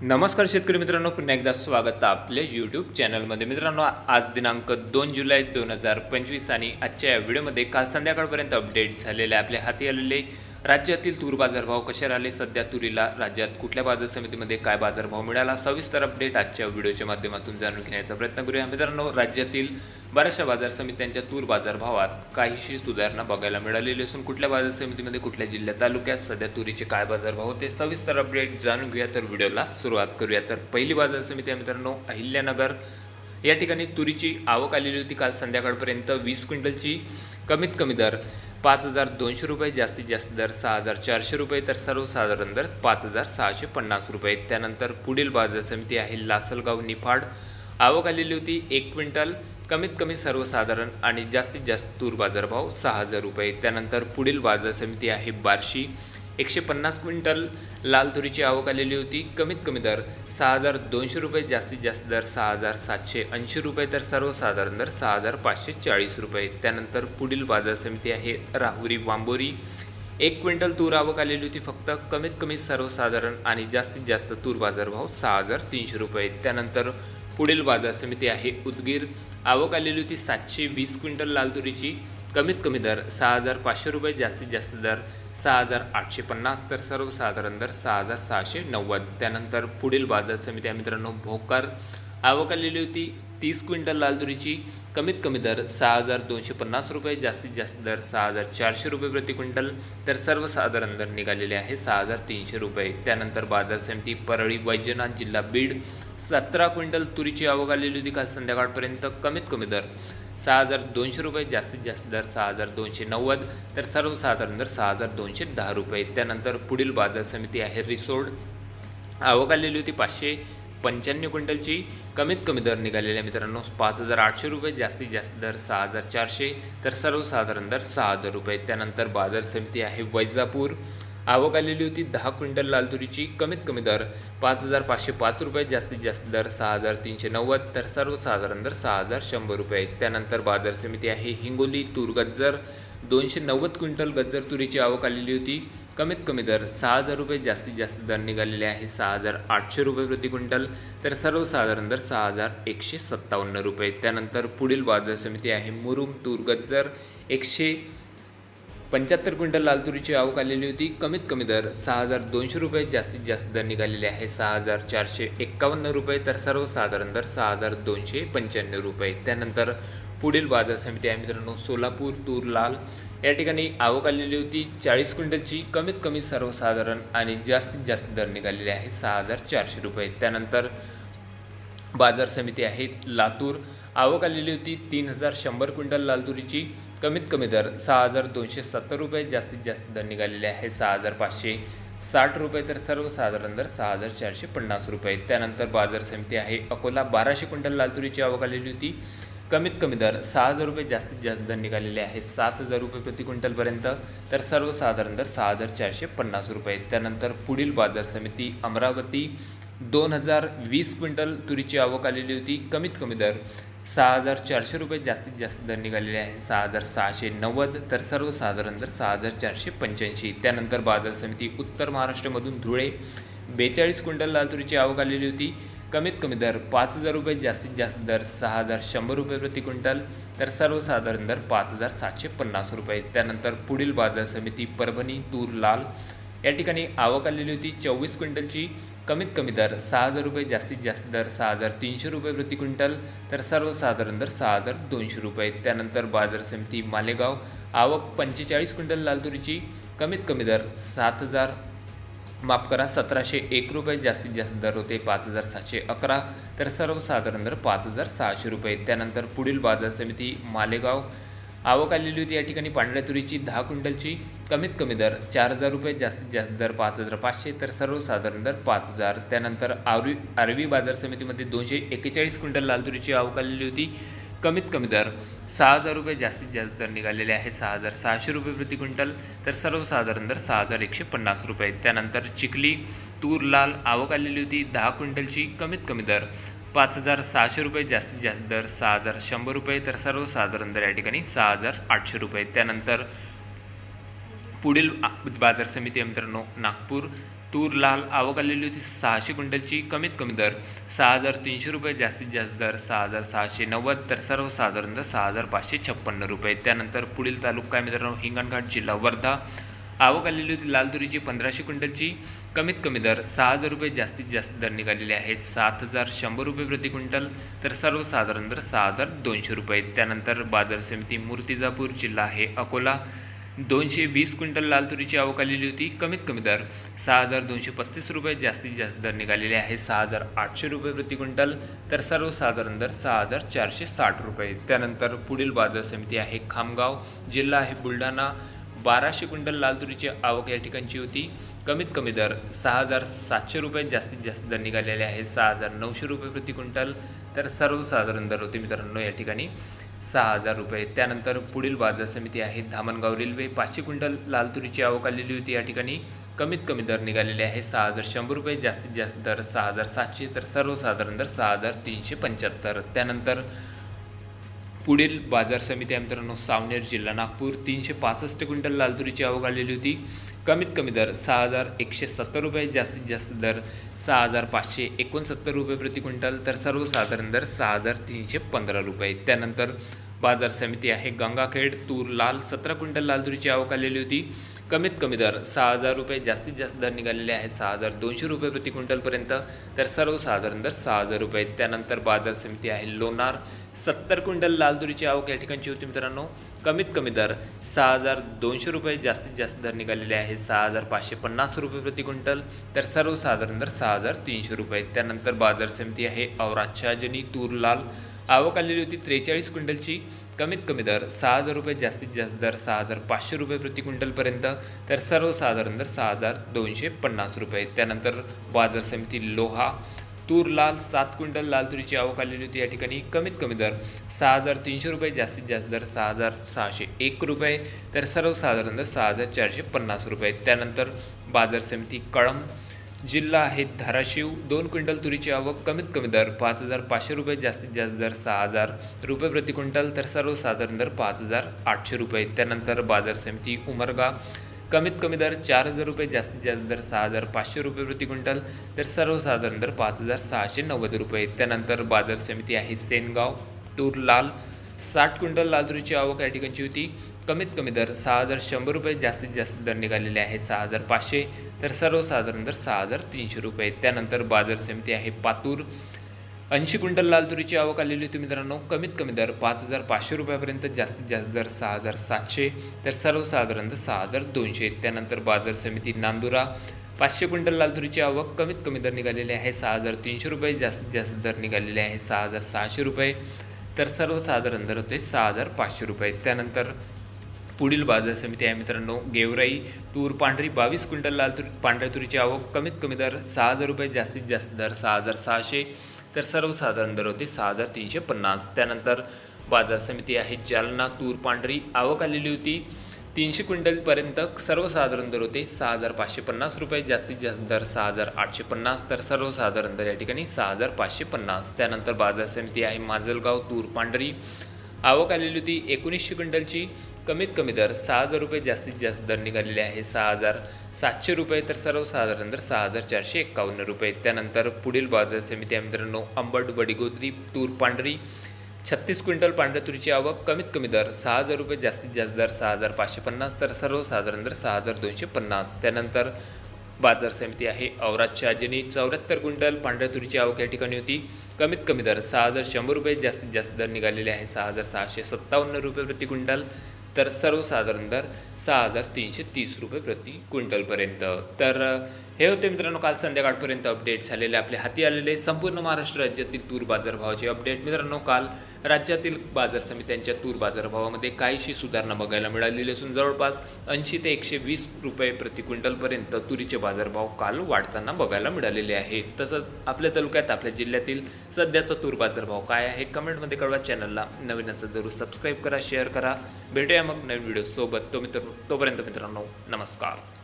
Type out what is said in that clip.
नमस्कार शेतकरी मित्रांनो पुन्हा एकदा स्वागत आहे आपल्या यूट्यूब चॅनलमध्ये मित्रांनो आज दिनांक दोन जुलै दोन हजार पंचवीस आणि आजच्या या व्हिडिओमध्ये काल संध्याकाळपर्यंत अपडेट झालेले आपल्या हाती आलेले राज्यातील तूर बाजारभाव कसे राहिले? सध्या तुरीला राज्यात कुठल्या बाजार समितीमध्ये काय बाजारभाव मिळाला? सविस्तर अपडेट आजच्या व्हिडिओच्या माध्यमातून जाणून घेण्याचा प्रयत्न करूया. मित्रांनो राज्यातील बऱ्याचशा बाजार समित्यांच्या तूर बाजारभावात काहीशी सुधारणा बघायला मिळालेली असून कुठल्या बाजार समितीमध्ये कुठल्या जिल्ह्यात तालुक्यात सध्या तुरीचे काय बाजारभाव होते सविस्तर अपडेट जाणून घेऊया. तर व्हिडिओला सुरुवात करूया. तर पहिली बाजार समिती आहे मित्रांनो अहिल्यानगर. या ठिकाणी तुरीची आवक आलेली होती काल संध्याकाळपर्यंत. वीस क्विंटलची कमीत कमी दर. पाच हजार दोनशे रुपये जास्तीत जास्त दर सहा हजार चारशे रुपये तर सर्वसाधारण दर पाच हजार सहाशे पन्नास रुपये. त्यानंतर पुढील बाजार समिती आहे लासलगाव निफाड. आवक आलेली होती एक क्विंटल कमीत कमी सर्वसाधारण आणि जास्तीत जास्त तूर बाजारभाव सहा हजार रुपये. त्यानंतर पुढील बाजार समिती आहे बार्शी. एकशे पन्नास क्विंटल लाल तुरीची आवक आलेली होती. कमीत कमी दर सहा हजार दोनशे रुपये जास्तीत जास्त दर सहा हजार सातशे ऐंशी रुपये तर सर्वसाधारण दर सहा हजार पाचशे चाळीस रुपये. त्यानंतर पुढील बाजार समिती आहे राहुरी वांबोरी. एक क्विंटल तूर आवक आलेली होती फक्त. कमीत कमी सर्वसाधारण आणि जास्तीत जास्त तूर बाजारभाव सहा हजार तीनशे रुपये. त्यानंतर पुढील बाजार समिती आहे उदगीर. आवक आलेली होती सातशे वीस क्विंटल लाल तुरीची. कमीत कमी दर सहा हजार पाचशे रुपये जास्तीत जास्त दर सहा हजार आठशे पन्नास तर सर्वसाधारण दर सहा हजार सहाशे नव्वद. त्यानंतर पुढील बाजार समिती मित्रांनो भोकर. आवक आलेली होती तीस क्विंटल लाल तुरीची. कमीत कमी दर सहा हजार दोनशे पन्नास रुपये जास्तीत जास्त दर सहा हजार चारशे रुपये प्रति क्विंटल. तर सर्वसाधारण दर निघालेले आहे सहा हजार तीनशे रुपये. त्यानंतर बाजार समिती परळी वैजनाथ जिल्हा बीड. सतरा क्विंटल तुरीची आवक आलेली होती काल संध्याकाळपर्यंत. कमीत कमी दर सहा हजार दोनशे रुपये जास्तीत जास्त दर सहा हजार दोनशे नव्वद तर सर्वसाधारण दर सहा हजार दोनशे दहा रुपये. त्यानंतर पुढील बाजार समिती आहे रिसोड आवक आलेली होती पाचशे पंच्याण्णव क्विंटलची. कमीत कमी दर निघालेल्या मित्रांनो पाच हजार आठशे रुपये जास्तीत जास्त दर सहा हजार चारशे तर सर्वसाधारण दर सहा हजार रुपये. त्यानंतर बाजार समिती आहे वैजापूर. आवक आलेली होती दहा क्विंटल लाल तुरीची कमीत कमी दर पाच हजार पाचशे पाच रुपये जास्तीत जास्त दर सहा हजार तीनशे नव्वद तर सर्वसाधारण दर सहा हजार शंभर रुपये. त्यानंतर बाजार समिती आहे हिंगोली तूर गज्जर दोनशे नव्वद क्विंटल गज्जर तुरीची आवक आलेली होती. कमीत कमी दर सहा हजार रुपये जास्तीत जास्त दर निघालेले आहे सहा हजार आठशे रुपये प्रति क्विंटल तर सर्वसाधारण दर सहा हजार एकशे सत्तावन्न रुपये. त्यानंतर पुढील बाजार समिती आहे मुरुम तूर गज्जर एकशे पंच्याहत्तर क्विंटल लाल तुरीची आवक आलेली होती. कमीत कमी दर सहा हजार दोनशे रुपये जास्तीत जास्त दर निघालेले आहे सहा हजार चारशे एक्कावन्न रुपये तर सर्वसाधारण दर सहा हजार दोनशे पंच्याण्णव रुपये. त्यानंतर पुढील बाजार समिती आहे मित्रांनो सोलापूर तूर लाल. या ठिकाणी आवक आलेली होती चाळीस क्विंटलची. कमीत कमी सर्वसाधारण आणि जास्तीत जास्त दर निघालेले आहे सहा हजार चारशे रुपये. त्यानंतर बाजार समिती आहे लातूर. आवक आलेली होती तीन हजार शंभर क्विंटल लाल तुरीची. कमीत कमी दर सहा हजार दोनशे सत्तर रुपये जास्तीत जास्त दर निघालेले आहे सहा हजार पाचशे साठ रुपये तर सर्वसाधारण दर सहा हजार चारशे पन्नास रुपये. त्यानंतर बाजार समिती आहे अकोला बाराशे क्विंटल लालतुरीची आवक आलेली होती. कमीत कमी दर सहा हजार रुपये जास्तीत जास्त दर निघालेले आहे सात हजार रुपये प्रति क्विंटलपर्यंत तर सर्वसाधारण दर सहा हजार चारशे पन्नास रुपये. त्यानंतर पुढील बाजार समिती अमरावती दोन हजार वीस क्विंटल तुरीची आवक आलेली होती कमीत कमी दर सहा हजार चारशे रुपये जास्तीत जास्त दर निघालेले आहे. सहा हजार सहाशे नव्वद तर सर्वसाधारण दर सहा हजार चारशे पंच्याऐंशी. त्यानंतर बाजार समिती उत्तर महाराष्ट्रामधून धुळे बेचाळीस क्विंटल लाल आवक आलेली होती. कमीत कमी दर पाच हजार रुपये जास्तीत जास्त दर सहा हजार शंभर रुपये प्रति क्विंटल तर सर्वसाधारण दर पाच हजार सातशे पन्नास रुपये. त्यानंतर पुढील बाजार समिती परभणी तूर लाल या ठिकाणी आवक आलेली होती. चोवीस क्विंटलची कमीत कमी दर सहा हजार रुपये जास्तीत जास्त दर सहा हजार तीनशे रुपये प्रति क्विंटल तर सर्वसाधारण दर सहा हजार दोनशे रुपये. त्यानंतर बाजार समिती मालेगाव आवक पंचेचाळीस क्विंटल लालतुरीची कमीत कमी दर सात हजार माफ करा सतराशे एक रुपये जास्तीत जास्त दर होते पाच हजार सातशे अकरा तर सर्वसाधारण दर पाच हजार सहाशे रुपये. त्यानंतर पुढील बाजार समिती मालेगाव आवक आलेली होती या ठिकाणी पांढऱ्या तुरीची दहा क्विंटलची. कमीत कमी दर चार हजार रुपये जास्तीत जास्त दर पाच हजार पाचशे तर सर्वसाधारण दर पाच हजार. त्यानंतर आरवी आरवी बाजार समितीमध्ये दोनशे एक्केचाळीस क्विंटल लाल तुरीची आवक आलेली होती. कमीत कमी दर सहा हजार रुपये जास्तीत जास्त दर निघालेले आहे सहा हजार सहाशे रुपये प्रति क्विंटल तर सर्वसाधारण दर सहा हजार एकशे पन्नास रुपये. त्यानंतर चिखली तूर लाल आवक आलेली होती दहा क्विंटलची. कमीत कमी दर पाच हजार सहाशे रुपये जास्तीत जास्त दर सहा हजार शंभर रुपये तर सर्वसाधारण दर या ठिकाणी सहा हजार आठशे रुपये. त्यानंतर पुढील बाजार समिती मित्रांनो नागपूर. तूर लाल आवक आलेली होती सहाशे क्विंटलची. कमीत कमी दर सहा हजार तीनशे रुपये जास्तीत जास्त दर सहा हजार सहाशे नव्वद तर सर्वसाधारण दर सहा हजार पाचशे छप्पन्न रुपये. त्यानंतर पुढील तालुका आहे मित्रांनो हिंगणघाट जिल्हा वर्धा. आवक आलेली होती लाल तुरीची पंधराशे क्विंटलची. कमीत कमी दर सहा हजार रुपये जास्तीत जास्त दर निघालेले आहे. सात हजार शंभर रुपये प्रति क्विंटल तर सर्वसाधारण दर सहा हजार दोनशे रुपये. त्यानंतर बाजार समिती मूर्तिजापूर जिल्हा आहे अकोला. दोनशे वीस क्विंटल लाल तुरीची आवक आलेली होती. कमीत कमी दर सहा हजार दोनशे पस्तीस रुपये जास्तीत जास्त दर निघालेले आहे. सहा हजार आठशे रुपये प्रति क्विंटल तर सर्वसाधारण दर सहा हजार चारशे साठ रुपये. त्यानंतर पुढील बाजार समिती आहे खामगाव. जिल्हा आहे बुलढाणा. बाराशे क्विंटल लाल तुरीची आवक या ठिकाणची होती. कमीत कमी दर सहा हजार सातशे रुपये जास्तीत जास्त दर निघालेले आहे सहा हजार नऊशे रुपये प्रति क्विंटल. तर सर्वसाधारण दर होते मित्रांनो या ठिकाणी सहा हजार रुपये. त्यानंतर पुढील बाजार समिती आहे धामणगाव रेल्वे. पाचशे क्विंटल लाल तुरीची आवक आलेली होती या ठिकाणी. कमीत कमी दर निघालेले आहे सहा हजार शंभर रुपये जास्तीत जास्त दर सहा हजार सातशे. तर सर्वसाधारण दर सहा हजार तीनशे पंच्याहत्तर. त्यानंतर पुढील बाजार समिती आहे मित्रांनो सावनेर जिल्हा नागपूर. तीनशे पासष्ट क्विंटल लाल तुरीची आवक आलेली होती. कमीत कमी दर सहा हजार एकशे सत्तर रुपये जास्तीत जास्त दर सहा हजार पाचशे एकोणसत्तर रुपये प्रति क्विंटल तर सर्वसाधारण दर सहा हजार तीनशे पंधरा रुपये. त्यानंतर बाजार समिती आहे. गंगाखेड तूर लाल सतरा क्विंटल लाल तुरीची आवक आलेली होती. कमीत कमी दर सहा हजार रुपये जास्तीत जास्त दर निघालेले आहे सहा हजार दोनशे रुपये प्रति क्विंटलपर्यंत तर सर्वसाधारण दर सहा हजार रुपये. त्यानंतर बाजार समिती आहे लोणार सत्तर क्विंटल लाल तुरीची आवक या ठिकाणची होती मित्रांनो. कमीत कमी दर सहा हजार दोनशे रुपये जास्तीत जास्त दर निघालेले आहे सहा हजार पाचशे पन्नास रुपये प्रति क्विंटल. तर सर्वसाधारण दर सहा हजार तीनशे रुपये. त्यानंतर बाजार समिती आहे औराच्छाजनी तूर लाल आवक आलेली होती त्रेचाळीस क्विंटलची. कमीत कमी दर सहा हजार रुपये जास्तीत जास्त दर सहा हजार पाचशे रुपये प्रति क्विंटलपर्यंत. तर सर्वसाधारण दर सहा हजार दोनशे पन्नास रुपये. त्यानंतर बाजार समिती लोहा तूर लाल सात क्विंटल लाल तुरीची आवक आलेली होती या ठिकाणी. कमीत कमी दर सहा हजार तीनशे रुपये जास्तीत जास्त दर सहा हजार सहाशे एक रुपये. तर सर्वसाधारण दर सहा हजार चारशे पन्नास रुपये. त्यानंतर बाजार समिती कळम जिल्हा आहे धाराशिव. दोन क्विंटल तुरीची आवक कमीत कमी दर पाच हजार पाचशे रुपये जास्तीत जास्त दर सहा हजार रुपये प्रति क्विंटल तर सर्वसाधारण दर पाच हजार आठशे रुपये. त्यानंतर बाजार समिती उमरगा कमीत कमी दर चार हजार रुपये जास्तीत जास्त दर सहा हजार पाचशे रुपये प्रति क्विंटल तर सर्वसाधारण दर पाच हजार सहाशे नव्वद रुपये. त्यानंतर बाजार समिती आहे सेनगाव तूर लाल साठ क्विंटल लाल तुरीची आवक या ठिकाणची होती. कमीत कमी दर सहा हजार शंभर रुपये जास्तीत जास्त दर निघालेले आहे सहा हजार पाचशे तर सर्वसाधारण दर सहा हजार तीनशे रुपये. त्यानंतर बाजार समिती आहे पातूर. ऐंशी क्विंटल लाल तुरीची आवक आलेली होती मित्रांनो. कमीत कमी दर पाच हजार पाचशे रुपयापर्यंत जास्तीत जास्त दर सहा हजार सातशे तर सर्वसाधारण दर सहा हजार दोनशे. त्यानंतर बाजार समिती नांदुरा. पाचशे क्विंटल लाल तुरीची आवक कमीत कमी दर निघालेली आहे सहा हजार तीनशे रुपये जास्तीत जास्त दर निघालेले आहे सहा हजार सहाशे रुपये तर सर्वसाधारण दर होते सहा हजार पाचशे रुपये. त्यानंतर पुढील बाजार समिती आहे मित्रांनो. गेवराई तूर पांढरी बावीस क्विंटल लाल तुरी पांढऱ्या तुरीची आवक कमीत कमी दर सहा हजार रुपये जास्तीत जास्त दर सहा हजार सहाशे तर सर्वसाधारण दर होते सहा हजार तीनशे पन्नास. त्यानंतर बाजार समिती आहे जालना तूर पांढरी आवक आलेली होती तीनशे क्विंटलपर्यंत सर्वसाधारण दर होते सहा हजार पाचशे पन्नास रुपये जास्तीत जास्त दर सहा हजार आठशे पन्नास तर सर्वसाधारण दर या ठिकाणी सहा हजार पाचशे पन्नास. त्यानंतर बाजार समिती आहे माजलगाव तूर पांढरी आवक आलेली होती एकोणीसशे क्विंटलची. कमीत कमी दर सहा हजार रुपये जास्तीत जास्त दर निघालेले आहे. सहा हजार सातशे रुपये तर सर्वसाधारण दर सहा हजार चारशे एक्कावन्न रुपये. त्यानंतर पुढील बाजार समिती आहे मित्रांनो अंबड बडीगोद्री तूर पांढरी छत्तीस क्विंटल पांढऱ्या तुरीची आवक कमीत कमी दर सहा हजार रुपये जास्तीत जास्त दर सहा हजार पाचशे पन्नास तर सर्वसाधारण दर सहा हजार दोनशे पन्नास. त्यानंतर बाजार समिती आहे औरातच्या आजनी चौऱ्याहत्तर क्विंटल पांढऱ्या तुरीची आवक या ठिकाणी होती. कमीत कमी दर सहा हजार शंभर रुपये जास्तीत जास्त दर निघालेले आहे. सहा हजार सहाशे सत्तावन्न रुपये प्रति क्विंटल. तर सर्वसाधारण दर सहा हजार तीनशे तीस रुपये प्रति क्विंटलपर्यंत. तर हे होते मित्रांनो काल संध्याकाळपर्यंत अपडेट झालेले आपले हाती आलेले संपूर्ण महाराष्ट्र राज्यातील तूर बाजारभावाचे अपडेट मित्रांनो काल राज्यातील बाजार समित्यांच्या तूर बाजारभावामध्ये काहीशी सुधारणा बघायला मिळालेली असून जवळपास ऐंशी ते एकशे वीस रुपये प्रति क्विंटलपर्यंत तुरीचे बाजारभाव काल वाढताना बघायला मिळालेले आहेत तसंच आपल्या तालुक्यात आपल्या जिल्ह्यातील सध्याचा तूर बाजारभाव काय आहे कमेंटमध्ये कळवा. चॅनलला नवीन असं जरूर सबस्क्राईब करा शेअर करा. भेटूया मग नवीन व्हिडिओ सोबत. तो मित्र तोपर्यंत मित्रांनो नमस्कार.